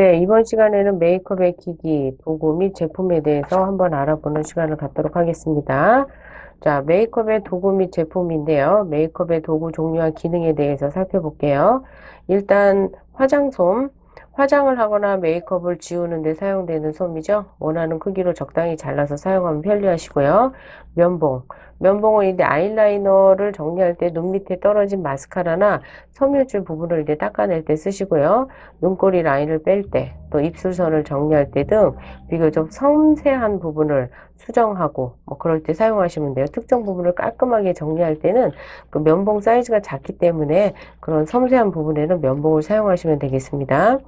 네, 이번 시간에는 메이크업의 기기, 도구 및 제품에 대해서 한번 알아보는 시간을 갖도록 하겠습니다. 자, 메이크업의 도구 및 제품인데요. 메이크업의 도구 종류와 기능에 대해서 살펴볼게요. 일단 화장솜, 화장을 하거나 메이크업을 지우는 데 사용되는 솜이죠. 원하는 크기로 적당히 잘라서 사용하면 편리하시고요. 면봉. 면봉은 이제 아이라이너를 정리할 때 눈 밑에 떨어진 마스카라나 섬유줄 부분을 이제 닦아낼 때 쓰시고요. 눈꼬리 라인을 뺄 때, 또 입술선을 정리할 때 등 비교적 섬세한 부분을 수정하고 뭐 그럴 때 사용하시면 돼요. 특정 부분을 깔끔하게 정리할 때는 그 면봉 사이즈가 작기 때문에 그런 섬세한 부분에는 면봉을 사용하시면 되겠습니다.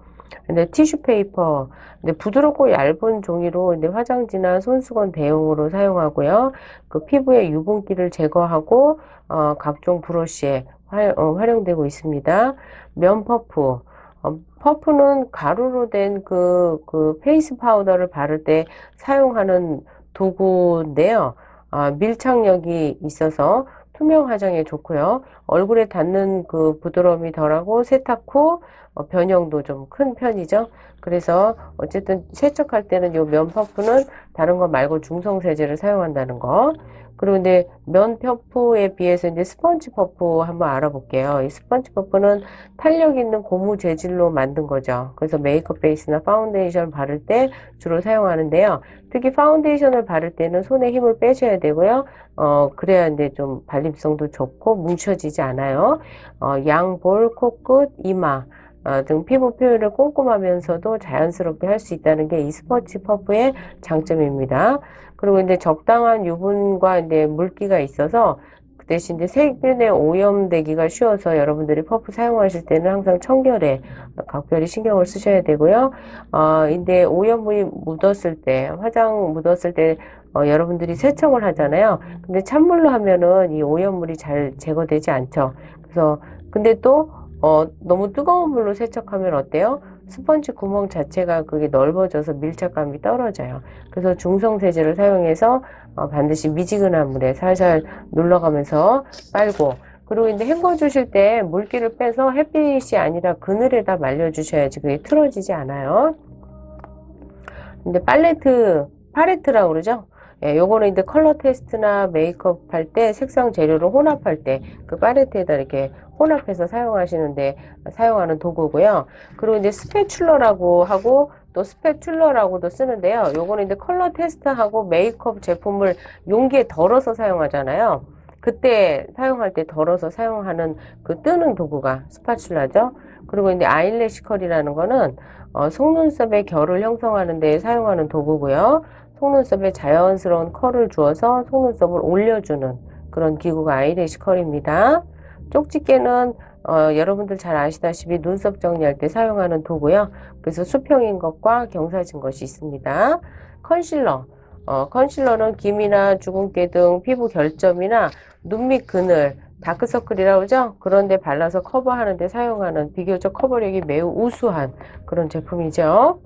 근데 티슈 페이퍼, 근데 부드럽고 얇은 종이로 근데 화장지나 손수건 대용으로 사용하고요. 그 피부의 유분기를 제거하고 어, 각종 브러쉬에 화, 어, 활용되고 있습니다. 면 퍼프. 어, 퍼프는 가루로 된 그, 그 페이스 파우더를 바를 때 사용하는 도구인데요. 아, 밀착력이 있어서 투명 화장에 좋고요. 얼굴에 닿는 그 부드러움이 덜하고 세탁 후 어, 변형도 좀 큰 편이죠. 그래서 어쨌든 세척할 때는 이 면 퍼프는 다른 거 말고 중성 세제를 사용한다는 거. 그리고 이제 면 퍼프에 비해서 이제 스펀지 퍼프 한번 알아볼게요. 이 스펀지 퍼프는 탄력 있는 고무 재질로 만든 거죠. 그래서 메이크업 베이스나 파운데이션 바를 때 주로 사용하는데요. 특히 파운데이션을 바를 때는 손에 힘을 빼셔야 되고요. 어, 그래야 이제 좀 발림성도 좋고 뭉쳐지지 않아요. 어, 양, 볼, 코끝, 이마. 어, 등 피부 표현을 꼼꼼하면서도 자연스럽게 할 수 있다는 게 이 스포츠 퍼프의 장점입니다. 그리고 이제 적당한 유분과 이제 물기가 있어서 그 대신 이제 세균에 오염되기가 쉬워서 여러분들이 퍼프 사용하실 때는 항상 청결에 각별히 신경을 쓰셔야 되고요. 어, 근데 오염물이 묻었을 때, 화장 묻었을 때 어, 여러분들이 세척을 하잖아요. 근데 찬물로 하면은 이 오염물이 잘 제거되지 않죠. 그래서 근데 또 어, 너무 뜨거운 물로 세척하면 어때요? 스펀지 구멍 자체가 그게 넓어져서 밀착감이 떨어져요. 그래서 중성 세제를 사용해서 어, 반드시 미지근한 물에 살살 눌러가면서 빨고 그리고 이제 헹궈 주실 때 물기를 빼서 햇빛이 아니라 그늘에다 말려 주셔야지 그게 틀어지지 않아요. 근데 팔레트, 파레트라고 그러죠? 예, 요거는 이제 컬러 테스트나 메이크업 할 때 색상 재료를 혼합할 때 그 팔레트에다 이렇게 혼합해서 사용하시는데 사용하는 도구고요. 그리고 이제 스패출러라고 하고 또 스패출러라고도 쓰는데요. 요거는 이제 컬러 테스트하고 메이크업 제품을 용기에 덜어서 사용하잖아요. 그때 사용할 때 덜어서 사용하는 그 뜨는 도구가 스파츌라죠. 그리고 이제 아이래시 컬이라는 거는 어, 속눈썹의 결을 형성하는 데 사용하는 도구고요. 속눈썹에 자연스러운 컬을 주어서 속눈썹을 올려주는 그런 기구가 아이래시 컬입니다. 쪽집게는 어, 여러분들 잘 아시다시피 눈썹 정리할 때 사용하는 도구요. 그래서 수평인 것과 경사진 것이 있습니다. 컨실러. 어, 컨실러는 김이나 주근깨 등 피부 결점이나 눈 밑 그늘, 다크서클이라고 그러죠? 그런데 발라서 커버하는 데 사용하는 비교적 커버력이 매우 우수한 그런 제품이죠.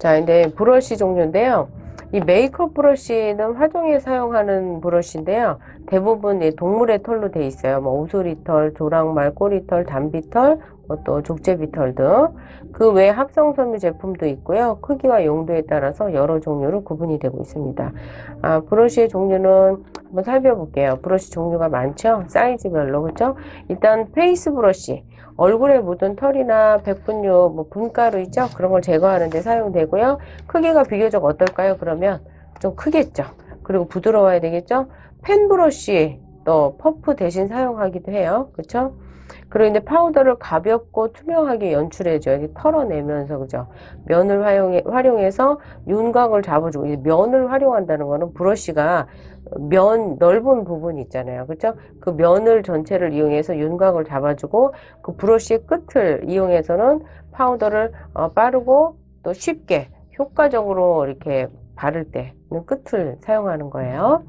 자, 이제 브러쉬 종류인데요. 이 메이크업 브러쉬는 화종에 사용하는 브러쉬인데요. 대부분 동물의 털로 돼 있어요. 뭐 오소리털, 조랑말, 꼬리털, 담비털, 뭐또 족제비털 등. 그 외에 합성 섬유 제품도 있고요. 크기와 용도에 따라서 여러 종류로 구분이 되고 있습니다. 아, 브러쉬의 종류는 한번 살펴볼게요. 브러쉬 종류가 많죠? 사이즈별로, 그렇죠? 일단 페이스 브러쉬. 얼굴에 묻은 털이나 백분유, 뭐 분가루 있죠? 그런 걸 제거하는 데 사용되고요. 크기가 비교적 어떨까요? 그러면 좀 크겠죠. 그리고 부드러워야 되겠죠? 펜 브러쉬 또 퍼프 대신 사용하기도 해요. 그렇죠? 그리고 이제 파우더를 가볍고 투명하게 연출해줘요. 털어내면서, 그죠? 면을 활용해, 활용해서 윤곽을 잡아주고, 면을 활용한다는 거는 브러쉬가 면, 넓은 부분 있잖아요. 그죠? 그 면을 전체를 이용해서 윤곽을 잡아주고, 그 브러쉬의 끝을 이용해서는 파우더를 어, 빠르고 또 쉽게 효과적으로 이렇게 바를 때는 끝을 사용하는 거예요.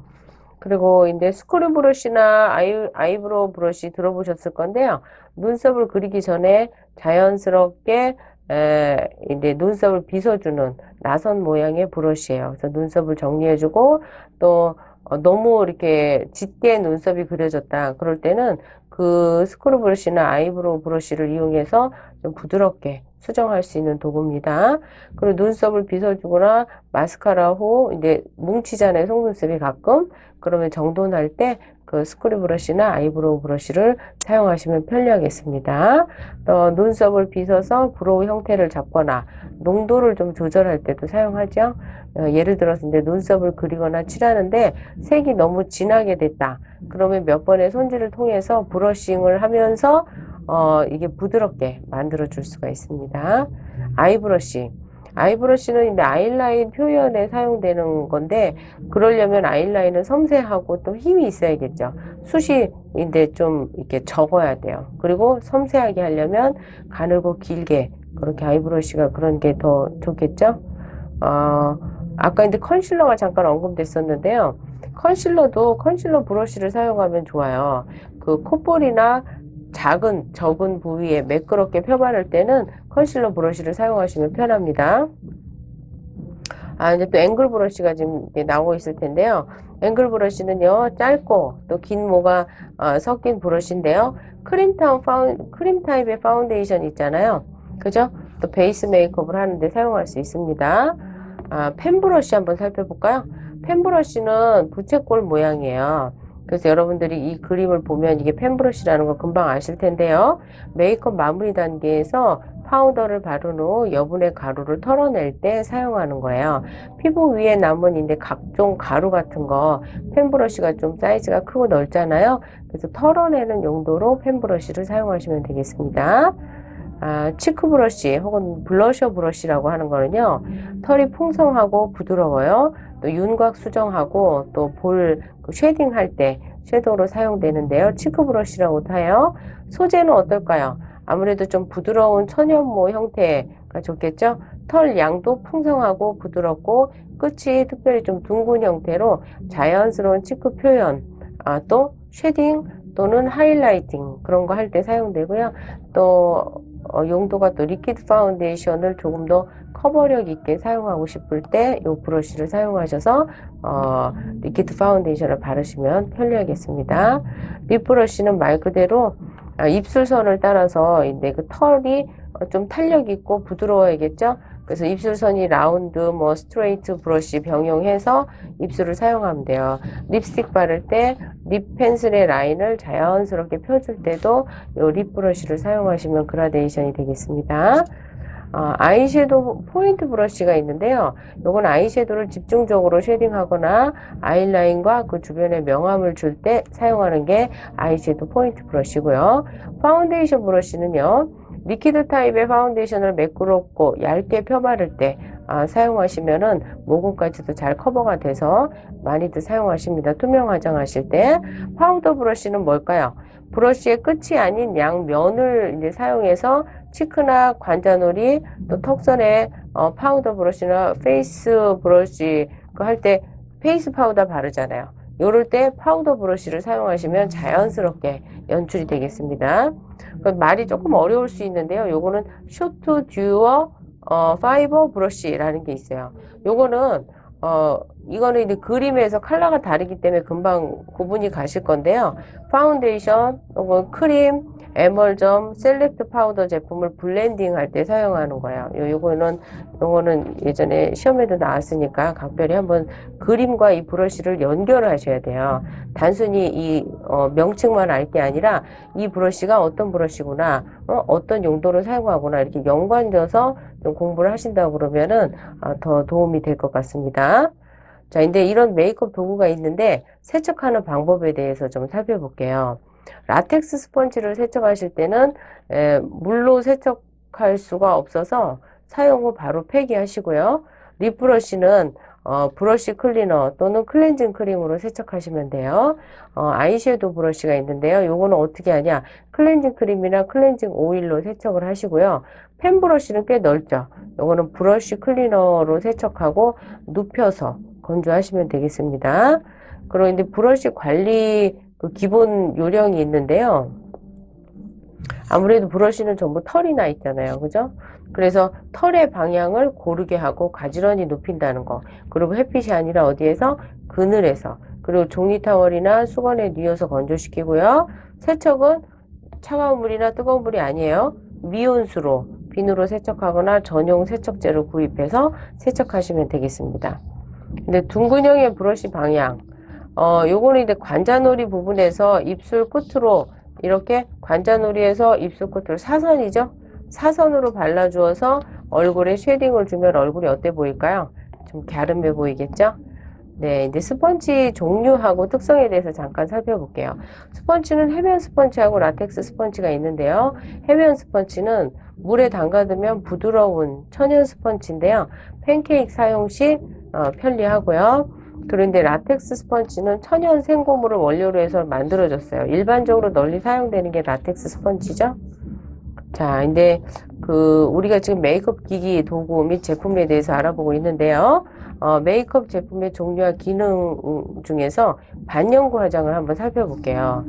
그리고 이제 스크류 브러쉬나 아이, 아이브로우 브러쉬 들어보셨을 건데요. 눈썹을 그리기 전에 자연스럽게 에, 이제 눈썹을 빗어주는 나선 모양의 브러쉬예요. 그래서 눈썹을 정리해주고 또 어, 너무 이렇게 짙게 눈썹이 그려졌다. 그럴 때는 그 스크류 브러쉬나 아이브로우 브러쉬를 이용해서 좀 부드럽게 수정할 수 있는 도구입니다. 그리고 눈썹을 빗어주거나 마스카라 후 이제 뭉치잖아요. 속눈썹이 가끔. 그러면 정돈할 때 그 스크류 브러쉬나 아이브로우 브러쉬를 사용하시면 편리하겠습니다. 또 눈썹을 빗어서 브로우 형태를 잡거나 농도를 좀 조절할 때도 사용하죠. 어, 예를 들어서 이제 눈썹을 그리거나 칠하는데 색이 너무 진하게 됐다. 그러면 몇 번의 손질을 통해서 브러싱을 하면서 어, 이게 부드럽게 만들어 줄 수가 있습니다. 아이브러쉬. 아이브러쉬는 아이라인 표현에 사용되는 건데 그러려면 아이라인은 섬세하고 또 힘이 있어야겠죠. 숱이 이제 좀 이렇게 적어야 돼요. 그리고 섬세하게 하려면 가늘고 길게 그렇게 아이브러쉬가 그런 게 더 좋겠죠. 어, 아까 이제 컨실러가 잠깐 언급됐었는데요. 컨실러도 컨실러 브러쉬를 사용하면 좋아요. 그 콧볼이나 작은 적은 부위에 매끄럽게 펴바를 때는 컨실러 브러쉬를 사용하시면 편합니다. 아, 이제 또 앵글 브러쉬가 지금 나오고 있을 텐데요. 앵글 브러쉬는요, 짧고 또 긴 모가 어, 섞인 브러쉬인데요. 크림 타운 파운, 크림 타입의 파운데이션 있잖아요. 그죠? 또 베이스 메이크업을 하는데 사용할 수 있습니다. 아, 펜 브러쉬 한번 살펴볼까요? 펜 브러쉬는 부채꼴 모양이에요. 그래서 여러분들이 이 그림을 보면 이게 펜브러쉬라는 거 금방 아실 텐데요. 메이크업 마무리 단계에서 파우더를 바른 후 여분의 가루를 털어낼 때 사용하는 거예요. 피부 위에 남은 이제 각종 가루 같은 거 펜브러쉬가 좀 사이즈가 크고 넓잖아요. 그래서 털어내는 용도로 펜브러쉬를 사용하시면 되겠습니다. 아, 치크 브러쉬 혹은 블러셔 브러쉬라고 하는 거는요. 털이 풍성하고 부드러워요. 또 윤곽 수정하고 또볼 그 쉐딩 할 때 섀도우로 사용되는데요. 치크 브러쉬라고 타요. 소재는 어떨까요? 아무래도 좀 부드러운 천연모 형태가 좋겠죠? 털 양도 풍성하고 부드럽고 끝이 특별히 좀 둥근 형태로 자연스러운 치크 표현, 아, 또 쉐딩 또는 하이라이팅 그런 거 할 때 사용되고요. 또 어, 용도가 또 리퀴드 파운데이션을 조금 더 커버력 있게 사용하고 싶을 때 이 브러쉬를 사용하셔서 어, 리퀴드 파운데이션을 바르시면 편리하겠습니다. 립 브러쉬는 말 그대로 아, 입술선을 따라서 이제 그 털이 좀 탄력 있고 부드러워야겠죠. 그래서 입술선이 라운드, 뭐 스트레이트 브러쉬 병용해서 입술을 사용하면 돼요. 립스틱 바를 때 립 펜슬의 라인을 자연스럽게 펴줄 때도 이 립 브러쉬를 사용하시면 그라데이션이 되겠습니다. 어, 아이섀도우 포인트 브러쉬가 있는데요. 이건 아이섀도우를 집중적으로 쉐딩하거나 아이라인과 그 주변에 명암을 줄 때 사용하는 게 아이섀도우 포인트 브러쉬고요. 파운데이션 브러쉬는요. 리퀴드 타입의 파운데이션을 매끄럽고 얇게 펴바를 때 아, 사용하시면은 모공까지도 잘 커버가 돼서 많이들 사용하십니다. 투명 화장하실 때 파우더 브러쉬는 뭘까요? 브러쉬의 끝이 아닌 양면을 이제 사용해서 치크나 관자놀이 또 턱선에 어, 파우더 브러쉬나 페이스 브러쉬 그 할 때 페이스 파우더 바르잖아요. 요럴 때 파우더 브러쉬를 사용하시면 자연스럽게 연출이 되겠습니다. 그 말이 조금 어려울 수 있는데요. 요거는 쇼트 듀어 어, 파이버 브러쉬라는 게 있어요. 요거는 어, 이거는 이제 그림에서 컬러가 다르기 때문에 금방 구분이 가실 건데요. 파운데이션 혹은 크림 에멀점 셀렉트 파우더 제품을 블렌딩 할 때 사용하는 거예요. 요, 요거는, 요거는 예전에 시험에도 나왔으니까 각별히 한번 그림과 이 브러쉬를 연결을 하셔야 돼요. 단순히 이 어, 명칭만 알 게 아니라 이 브러쉬가 어떤 브러쉬구나, 어, 떤 용도로 사용하구나 이렇게 연관져서 좀 공부를 하신다고 그러면은 어, 더 도움이 될 것 같습니다. 자, 이제 이런 메이크업 도구가 있는데 세척하는 방법에 대해서 좀 살펴볼게요. 라텍스 스펀지를 세척하실 때는 에, 물로 세척할 수가 없어서 사용 후 바로 폐기하시고요. 립 브러쉬는 어, 브러쉬 클리너 또는 클렌징 크림으로 세척하시면 돼요. 어, 아이섀도우 브러쉬가 있는데요. 요거는 어떻게 하냐. 클렌징 크림이나 클렌징 오일로 세척을 하시고요. 펜 브러쉬는 꽤 넓죠. 요거는 브러쉬 클리너로 세척하고 눕혀서 건조하시면 되겠습니다. 그리고 이제 브러쉬 관리 그 기본 요령이 있는데요. 아무래도 브러쉬는 전부 털이 나 있잖아요. 그죠? 그래서 털의 방향을 고르게 하고 가지런히 높인다는 거. 그리고 햇빛이 아니라 어디에서? 그늘에서. 그리고 종이 타월이나 수건에 뉘어서 건조시키고요. 세척은 차가운 물이나 뜨거운 물이 아니에요. 미온수로 비누로 세척하거나 전용 세척제를 구입해서 세척하시면 되겠습니다. 근데 둥근형의 브러쉬 방향 어, 요거는 이제 관자놀이 부분에서 입술 끝으로 이렇게 관자놀이에서 입술 끝으로 사선이죠. 사선으로 발라주어서 얼굴에 쉐딩을 주면 얼굴이 어때 보일까요? 좀 갸름해 보이겠죠? 네, 이제 스펀지 종류하고 특성에 대해서 잠깐 살펴볼게요. 스펀지는 해면 스펀지하고 라텍스 스펀지가 있는데요. 해면 스펀지는 물에 담가두면 부드러운 천연 스펀지인데요. 팬케이크 사용 시 어, 편리하고요. 그런데 라텍스 스펀지는 천연 생고물을 원료로 해서 만들어졌어요. 일반적으로 널리 사용되는 게 라텍스 스펀지죠. 자, 근데 그 우리가 지금 메이크업 기기, 도구 및 제품에 대해서 알아보고 있는데요. 어, 메이크업 제품의 종류와 기능 중에서 반영구 화장을 한번 살펴볼게요.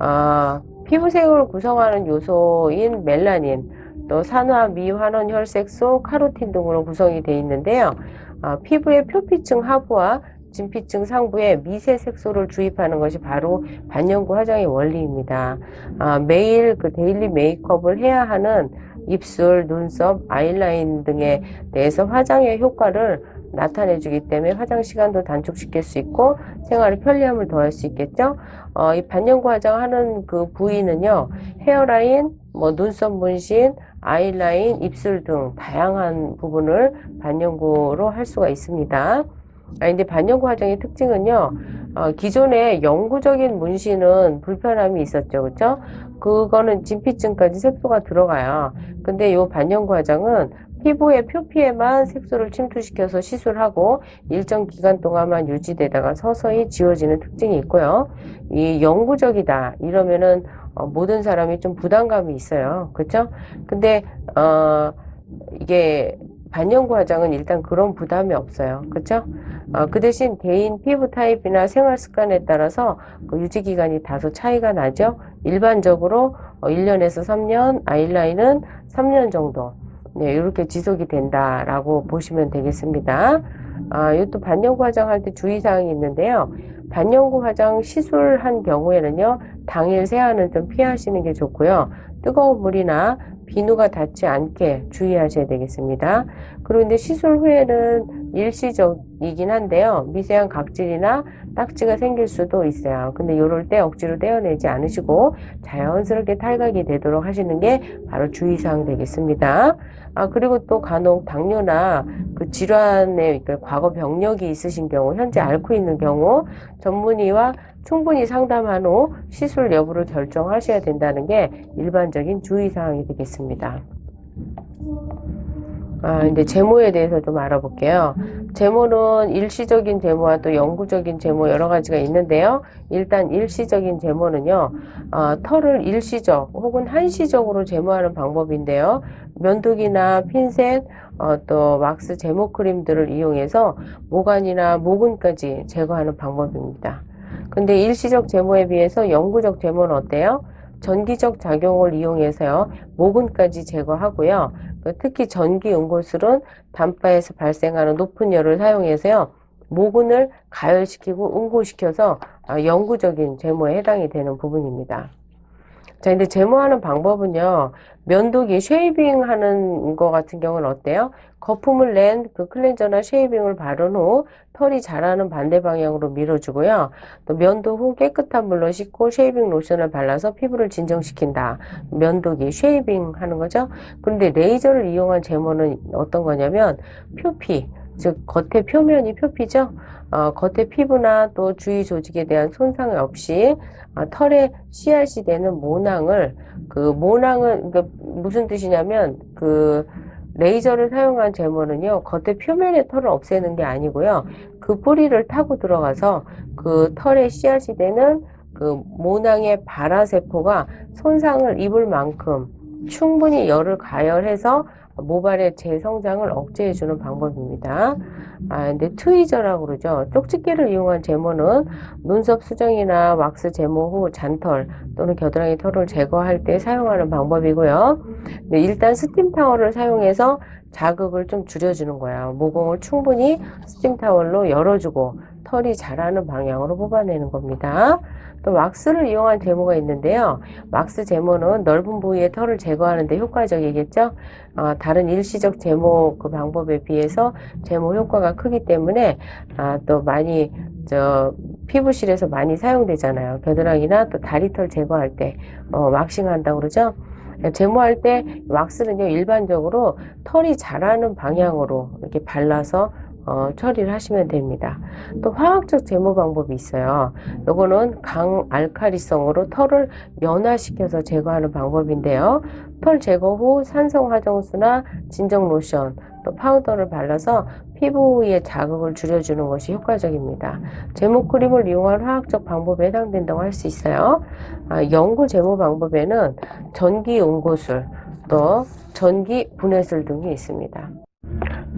어, 피부색을 구성하는 요소인 멜라닌, 또 산화, 미환원, 혈색소, 카로틴 등으로 구성이 되어 있는데요. 어, 피부의 표피층 하부와 진피층 상부에 미세 색소를 주입하는 것이 바로 반영구 화장의 원리입니다. 아, 매일 그 데일리 메이크업을 해야 하는 입술, 눈썹, 아이라인 등에 대해서 화장의 효과를 나타내주기 때문에 화장 시간도 단축시킬 수 있고 생활의 편리함을 더할 수 있겠죠. 어, 이 반영구 화장하는 그 부위는요, 헤어라인, 뭐 눈썹 문신, 아이라인, 입술 등 다양한 부분을 반영구로 할 수가 있습니다. 아, 근데 반영구 화장의 특징은요, 어, 기존의 영구적인 문신은 불편함이 있었죠. 그죠? 그거는 진피층까지 색소가 들어가요. 근데 이 반영구 화장은 피부의 표피에만 색소를 침투시켜서 시술하고 일정 기간 동안만 유지되다가 서서히 지워지는 특징이 있고요. 이 영구적이다. 이러면은 어, 모든 사람이 좀 부담감이 있어요. 그렇죠? 근데 어 이게 반영구 화장은 일단 그런 부담이 없어요. 그렇죠? 어, 그 대신 개인 피부 타입이나 생활 습관에 따라서 그 유지 기간이 다소 차이가 나죠. 일반적으로 어, 1년에서 3년, 아이라인은 3년 정도 네, 이렇게 지속이 된다라고 보시면 되겠습니다. 아, 이것도 반영구 화장할 때 주의사항이 있는데요. 반영구 화장 시술한 경우에는요, 당일 세안은 좀 피하시는 게 좋고요. 뜨거운 물이나 비누가 닿지 않게 주의하셔야 되겠습니다. 그런데 시술 후에는 일시적이긴 한데요. 미세한 각질이나 딱지가 생길 수도 있어요. 근데 이럴 때 억지로 떼어내지 않으시고 자연스럽게 탈각이 되도록 하시는 게 바로 주의사항 되겠습니다. 아, 그리고 또 간혹 당뇨나 그 질환의 그 과거 병력이 있으신 경우, 현재 앓고 있는 경우 전문의와 충분히 상담한 후 시술 여부를 결정하셔야 된다는 게 일반적인 주의사항이 되겠습니다. 아, 이제 제모에 대해서 좀 알아볼게요. 제모는 일시적인 제모와 또 영구적인 제모 여러 가지가 있는데요. 일단 일시적인 제모는요, 어, 털을 일시적 혹은 한시적으로 제모하는 방법인데요. 면도기나 핀셋, 어, 또 왁스 제모 크림들을 이용해서 모관이나 모근까지 제거하는 방법입니다. 근데 일시적 제모에 비해서 영구적 제모는 어때요? 전기적 작용을 이용해서요, 모근까지 제거하고요. 그 특히 전기 응고술은 단바에서 발생하는 높은 열을 사용해서요, 모근을 가열시키고 응고시켜서 아, 영구적인 제모에 해당이 되는 부분입니다. 자, 근데 제모하는 방법은요, 면도기 쉐이빙 하는 거 같은 경우는 어때요? 거품을 낸 그 클렌저나 쉐이빙을 바른 후 털이 자라는 반대 방향으로 밀어주고요. 또 면도 후 깨끗한 물로 씻고 쉐이빙 로션을 발라서 피부를 진정시킨다. 면도기 쉐이빙 하는 거죠. 그런데 레이저를 이용한 제모는 어떤 거냐면 표피, 즉 겉의 표면이 표피죠. 어, 겉의 피부나 또 주위 조직에 대한 손상 없이 어, 털에 씨앗이 되는 모낭을 그 모낭은 그 무슨 뜻이냐면 그 레이저를 사용한 제모는요 겉의 표면의 털을 없애는 게 아니고요. 그 뿌리를 타고 들어가서 그 털에 씨앗이 되는 그 모낭의 발화세포가 손상을 입을 만큼 충분히 열을 가열해서 모발의 재성장을 억제해주는 방법입니다. 아, 근데 트위저라고 그러죠. 쪽집게를 이용한 제모는 눈썹 수정이나 왁스 제모 후 잔털 또는 겨드랑이 털을 제거할 때 사용하는 방법이고요. 네, 일단 스팀 타월을 사용해서 자극을 좀 줄여주는 거예요. 모공을 충분히 스팀 타월로 열어주고 털이 자라는 방향으로 뽑아내는 겁니다. 또 왁스를 이용한 제모가 있는데요. 왁스 제모는 넓은 부위의 털을 제거하는 데 효과적이겠죠. 어, 다른 일시적 제모 그 방법에 비해서 제모 효과가 크기 때문에 아, 또 많이 저 피부실에서 많이 사용되잖아요. 겨드랑이나 또 다리털 제거할 때 어, 왁싱 한다고 그러죠. 제모할 때 왁스는요 일반적으로 털이 자라는 방향으로 이렇게 발라서 어, 처리를 하시면 됩니다. 또 화학적 제모 방법이 있어요. 요거는 강알칼리성으로 털을 연화시켜서 제거하는 방법인데요. 털 제거 후 산성 화장수나 진정 로션 또 파우더를 발라서 피부의 자극을 줄여주는 것이 효과적입니다. 제모 크림을 이용한 화학적 방법에 해당된다고 할 수 있어요. 아, 연구 제모 방법에는 전기 응고술 또 전기 분해술 등이 있습니다.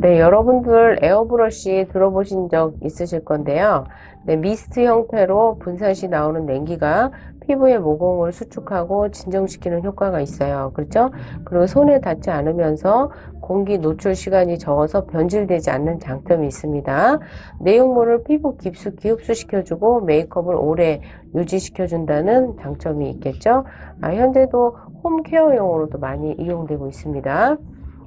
네, 여러분들 에어브러쉬 들어보신 적 있으실 건데요. 네, 미스트 형태로 분산 시 나오는 냉기가 피부의 모공을 수축하고 진정시키는 효과가 있어요. 그렇죠? 그리고 손에 닿지 않으면서 공기 노출 시간이 적어서 변질되지 않는 장점이 있습니다. 내용물을 피부 깊숙이 흡수시켜주고 메이크업을 오래 유지시켜준다는 장점이 있겠죠? 아, 현재도 홈케어용으로도 많이 이용되고 있습니다.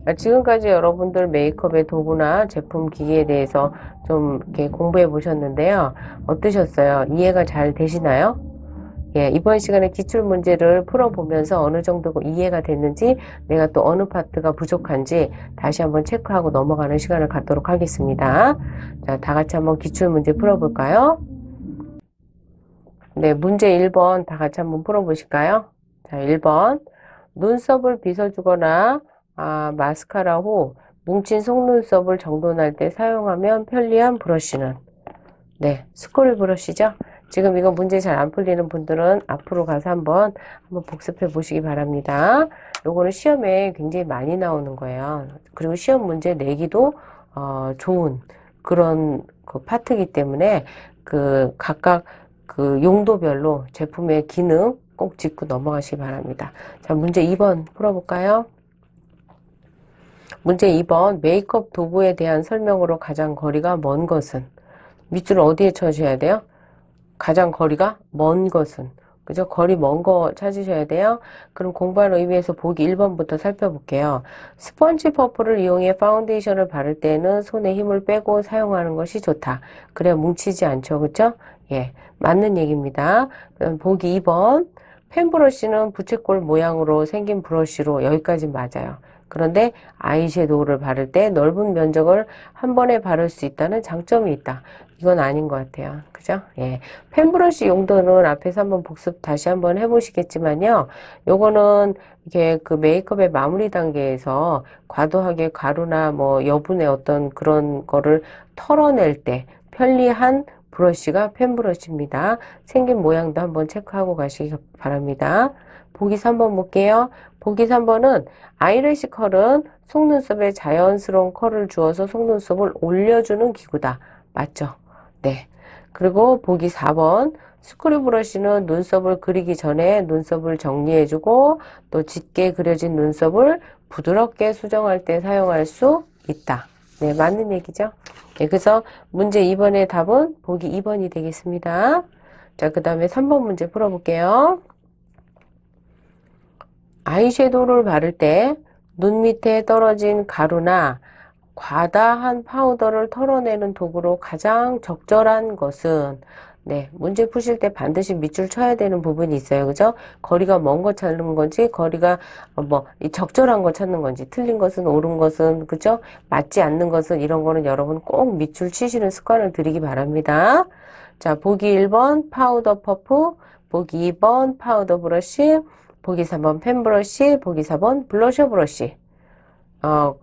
아, 지금까지 여러분들 메이크업의 도구나 제품 기기에 대해서 좀 이렇게 공부해 보셨는데요. 어떠셨어요? 이해가 잘 되시나요? 예, 이번 시간에 기출 문제를 풀어보면서 어느 정도 이해가 됐는지 내가 또 어느 파트가 부족한지 다시 한번 체크하고 넘어가는 시간을 갖도록 하겠습니다. 자, 다 같이 한번 기출 문제 풀어볼까요? 네, 문제 1번 다 같이 한번 풀어보실까요? 자, 1번. 눈썹을 빗어주거나 아, 마스카라 후 뭉친 속눈썹을 정돈할 때 사용하면 편리한 브러쉬는 네, 스쿨 브러쉬죠. 지금 이거 문제 잘 안 풀리는 분들은 앞으로 가서 한번 한번 복습해 보시기 바랍니다. 요거는 시험에 굉장히 많이 나오는 거예요. 그리고 시험 문제 내기도 어, 좋은 그런 그 파트이기 때문에 그 각각 그 용도별로 제품의 기능 꼭 짚고 넘어가시기 바랍니다. 자, 문제 2번 풀어볼까요? 문제 2번 메이크업 도구에 대한 설명으로 가장 거리가 먼 것은 밑줄 어디에 쳐주셔야 돼요? 가장 거리가 먼 것은 그죠? 거리 먼 거 찾으셔야 돼요. 그럼 공부하는 의미에서 보기 1번부터 살펴볼게요. 스펀지 퍼프를 이용해 파운데이션을 바를 때는 손에 힘을 빼고 사용하는 것이 좋다. 그래야 뭉치지 않죠. 그죠? 예, 맞는 얘기입니다. 그럼 보기 2번. 펜 브러쉬는 부채꼴 모양으로 생긴 브러쉬로 여기까지 맞아요. 그런데 아이섀도우를 바를 때 넓은 면적을 한 번에 바를 수 있다는 장점이 있다. 이건 아닌 것 같아요. 그죠? 예. 펜브러쉬 용도는 앞에서 한번 복습 다시 한번 해보시겠지만요. 요거는 이게 그 메이크업의 마무리 단계에서 과도하게 가루나 뭐 여분의 어떤 그런 거를 털어낼 때 편리한 브러쉬가 펜 브러쉬입니다. 생긴 모양도 한번 체크하고 가시기 바랍니다. 보기 3번 볼게요. 보기 3번은 아이래시 컬은 속눈썹에 자연스러운 컬을 주어서 속눈썹을 올려주는 기구다. 맞죠? 네. 그리고 보기 4번 스크류 브러쉬는 눈썹을 그리기 전에 눈썹을 정리해주고 또 짙게 그려진 눈썹을 부드럽게 수정할 때 사용할 수 있다. 네, 맞는 얘기죠. 네, 그래서 문제 2번의 답은 보기 2번이 되겠습니다. 자, 그 다음에 3번 문제 풀어볼게요. 아이섀도우를 바를 때 눈 밑에 떨어진 가루나 과다한 파우더를 털어내는 도구로 가장 적절한 것은 네, 문제 푸실 때 반드시 밑줄 쳐야 되는 부분이 있어요. 그죠? 거리가 먼 거 찾는 건지, 거리가 뭐 적절한 거 찾는 건지, 틀린 것은 옳은 것은 그죠? 맞지 않는 것은 이런 거는 여러분 꼭 밑줄 치시는 습관을 들이기 바랍니다. 자, 보기 1번 파우더 퍼프, 보기 2번 파우더 브러쉬, 보기 3번 펜 브러쉬, 보기 4번 블러셔 브러쉬. 어,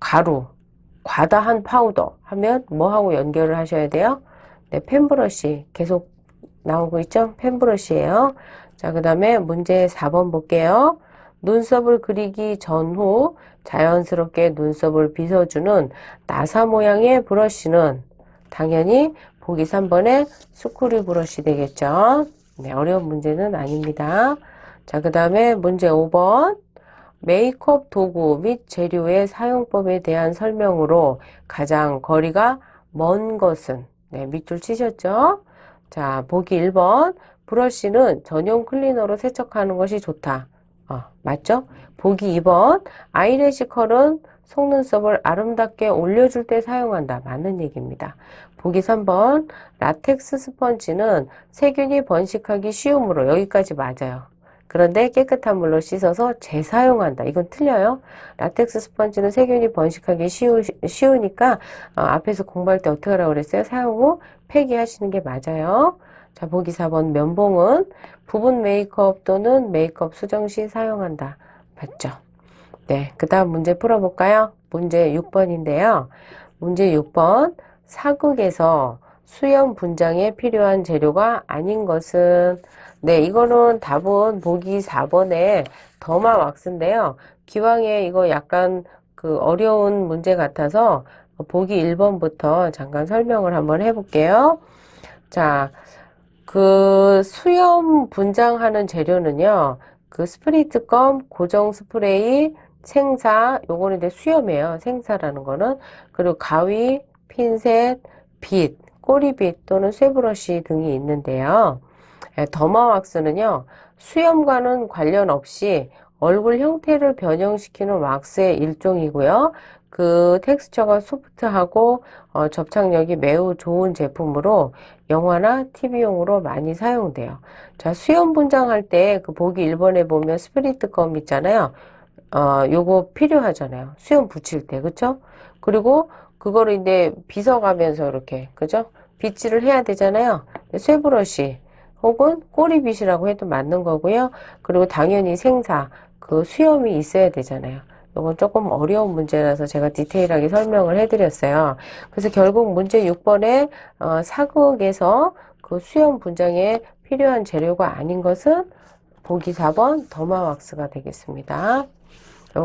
가루, 과다한 파우더 하면 뭐하고 연결을 하셔야 돼요? 네, 펜 브러쉬 계속 나오고 있죠? 펜 브러쉬예요. 자, 그 다음에 문제 4번 볼게요. 눈썹을 그리기 전후 자연스럽게 눈썹을 빗어주는 나사 모양의 브러쉬는 당연히 보기 3번에 스크류 브러쉬 되겠죠. 네, 어려운 문제는 아닙니다. 자, 그 다음에 문제 5번. 메이크업 도구 및 재료의 사용법에 대한 설명으로 가장 거리가 먼 것은 네, 밑줄 치셨죠? 자, 보기 1번. 브러쉬는 전용 클리너로 세척하는 것이 좋다. 어, 맞죠? 보기 2번. 아이래시 컬은 속눈썹을 아름답게 올려줄 때 사용한다. 맞는 얘기입니다. 보기 3번. 라텍스 스펀지는 세균이 번식하기 쉬우므로 여기까지 맞아요. 그런데 깨끗한 물로 씻어서 재사용한다. 이건 틀려요. 라텍스 스펀지는 세균이 번식하기 쉬우, 쉬우니까 어, 앞에서 공부할 때 어떻게 하라고 그랬어요? 사용 후 폐기하시는 게 맞아요. 자, 보기 4번 면봉은 부분 메이크업 또는 메이크업 수정 시 사용한다. 맞죠? 네, 그 다음 문제 풀어볼까요? 문제 6번인데요. 문제 6번 사극에서 수염 분장에 필요한 재료가 아닌 것은 네, 이거는 답은 보기 4번에 더마 왁스인데요. 기왕에 이거 약간 그 어려운 문제 같아서 보기 1번부터 잠깐 설명을 한번 해볼게요. 자, 그 수염 분장하는 재료는요. 그 스프리트 껌, 고정 스프레이, 생사, 요거는 이제 수염이에요. 생사라는 거는. 그리고 가위, 핀셋, 빗, 꼬리빗 또는 쇠브러쉬 등이 있는데요. 예, 더마왁스는요, 수염과는 관련 없이 얼굴 형태를 변형시키는 왁스의 일종이고요. 그 텍스처가 소프트하고 어, 접착력이 매우 좋은 제품으로 영화나 TV용으로 많이 사용돼요. 자, 수염 분장할 때 그 보기 1번에 보면 스프리트 껌 있잖아요. 어, 요거 필요하잖아요. 수염 붙일 때, 그쵸? 그리고 그거를 이제 빗어가면서 이렇게, 그죠? 빗질을 해야 되잖아요. 쇠브러쉬 혹은 꼬리빗이라고 해도 맞는 거고요. 그리고 당연히 생사, 그 수염이 있어야 되잖아요. 이건 조금 어려운 문제라서 제가 디테일하게 설명을 해드렸어요. 그래서 결국 문제 6번에 어, 사극에서 그 수염 분장에 필요한 재료가 아닌 것은 보기 4번 더마 왁스가 되겠습니다.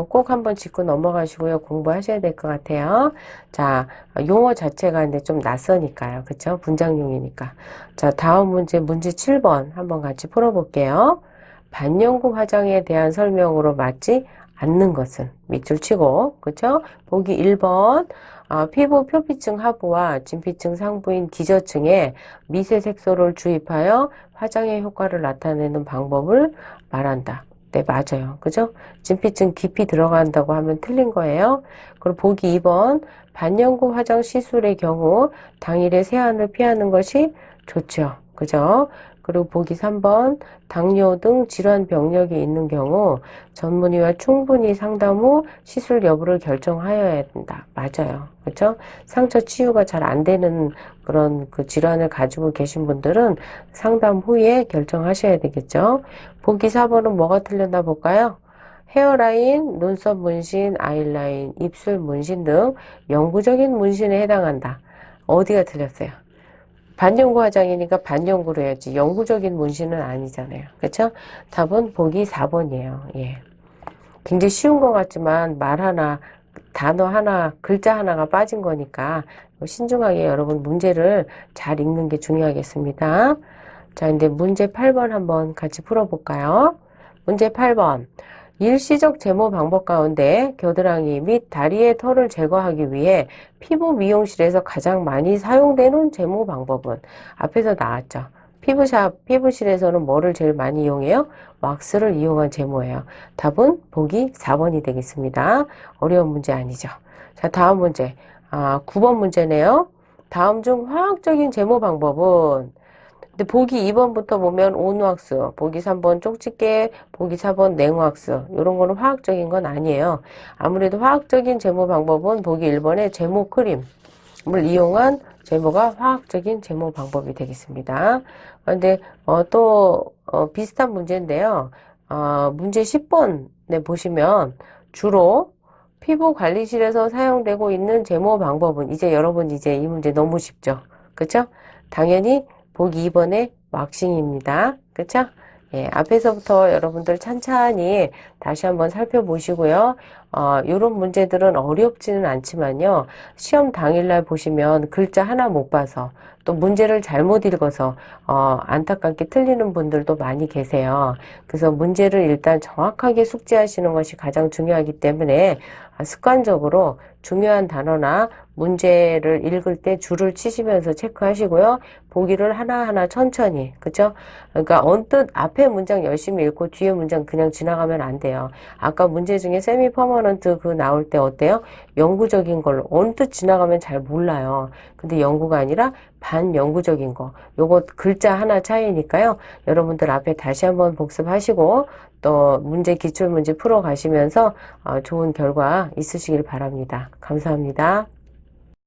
꼭 한번 짚고 넘어가시고요. 공부하셔야 될 것 같아요. 자, 용어 자체가 근데 좀 낯서니까요. 그쵸? 분장용이니까. 자, 다음 문제, 문제 7번 한번 같이 풀어볼게요. 반영구 화장에 대한 설명으로 맞지 않는 것은 밑줄 치고, 그쵸? 보기 1번. 아, 피부 표피층 하부와 진피층 상부인 기저층에 미세 색소를 주입하여 화장의 효과를 나타내는 방법을 말한다. 네, 맞아요. 그죠? 진피층 깊이 들어간다고 하면 틀린 거예요. 그리고 보기 2번, 반영구 화장 시술의 경우 당일에 세안을 피하는 것이 좋죠. 그죠? 그리고 보기 3번, 당뇨 등 질환 병력이 있는 경우 전문의와 충분히 상담 후 시술 여부를 결정하여야 된다. 맞아요. 그렇죠? 상처 치유가 잘 안 되는 그런 그 질환을 가지고 계신 분들은 상담 후에 결정하셔야 되겠죠. 보기 4번은 뭐가 틀렸나 볼까요? 헤어라인, 눈썹 문신, 아이라인, 입술 문신 등 영구적인 문신에 해당한다. 어디가 틀렸어요? 반영구 화장이니까 반영구로 해야지. 영구적인 문신은 아니잖아요. 그렇죠? 답은 보기 4번이에요. 예. 굉장히 쉬운 것 같지만 말 하나, 단어 하나, 글자 하나가 빠진 거니까 신중하게 여러분 문제를 잘 읽는 게 중요하겠습니다. 자, 이제 문제 8번 한번 같이 풀어볼까요? 문제 8번. 일시적 제모 방법 가운데 겨드랑이 및 다리의 털을 제거하기 위해 피부 미용실에서 가장 많이 사용되는 제모 방법은 앞에서 나왔죠. 피부샵, 피부실에서는 뭐를 제일 많이 이용해요? 왁스를 이용한 제모예요. 답은 보기 4번이 되겠습니다. 어려운 문제 아니죠. 자, 다음 문제. 아, 9번 문제네요. 다음 중 화학적인 제모 방법은 근데 보기 2번부터 보면 온왁스, 보기 3번 쪽집게, 보기 4번 냉왁스 이런 거는 화학적인 건 아니에요. 아무래도 화학적인 제모 방법은 보기 1번에 제모 크림을 이용한 제모가 화학적인 제모 방법이 되겠습니다. 그런데 어, 또 어, 비슷한 문제인데요. 어, 문제 10번에 보시면 주로 피부 관리실에서 사용되고 있는 제모 방법은 이제 여러분 이제 이 문제 너무 쉽죠. 그렇죠? 당연히 보기 2번에 왁싱입니다. 그쵸? 예, 앞에서부터 여러분들 찬찬히 다시 한번 살펴보시고요. 어, 이런 문제들은 어렵지는 않지만요. 시험 당일날 보시면 글자 하나 못 봐서 또 문제를 잘못 읽어서 어, 안타깝게 틀리는 분들도 많이 계세요. 그래서 문제를 일단 정확하게 숙지하시는 것이 가장 중요하기 때문에 아, 습관적으로 중요한 단어나 문제를 읽을 때 줄을 치시면서 체크하시고요. 보기를 하나하나 천천히, 그죠? 그러니까 언뜻 앞에 문장 열심히 읽고 뒤에 문장 그냥 지나가면 안 돼요. 아까 문제 중에 세미 퍼머넌트 그 나올 때 어때요? 영구적인 걸로 언뜻 지나가면 잘 몰라요. 근데 영구가 아니라 반영구적인 거. 요거 글자 하나 차이니까요. 여러분들 앞에 다시 한번 복습하시고 또 문제 기출 문제 풀어 가시면서 어, 좋은 결과 있으시길 바랍니다. 감사합니다.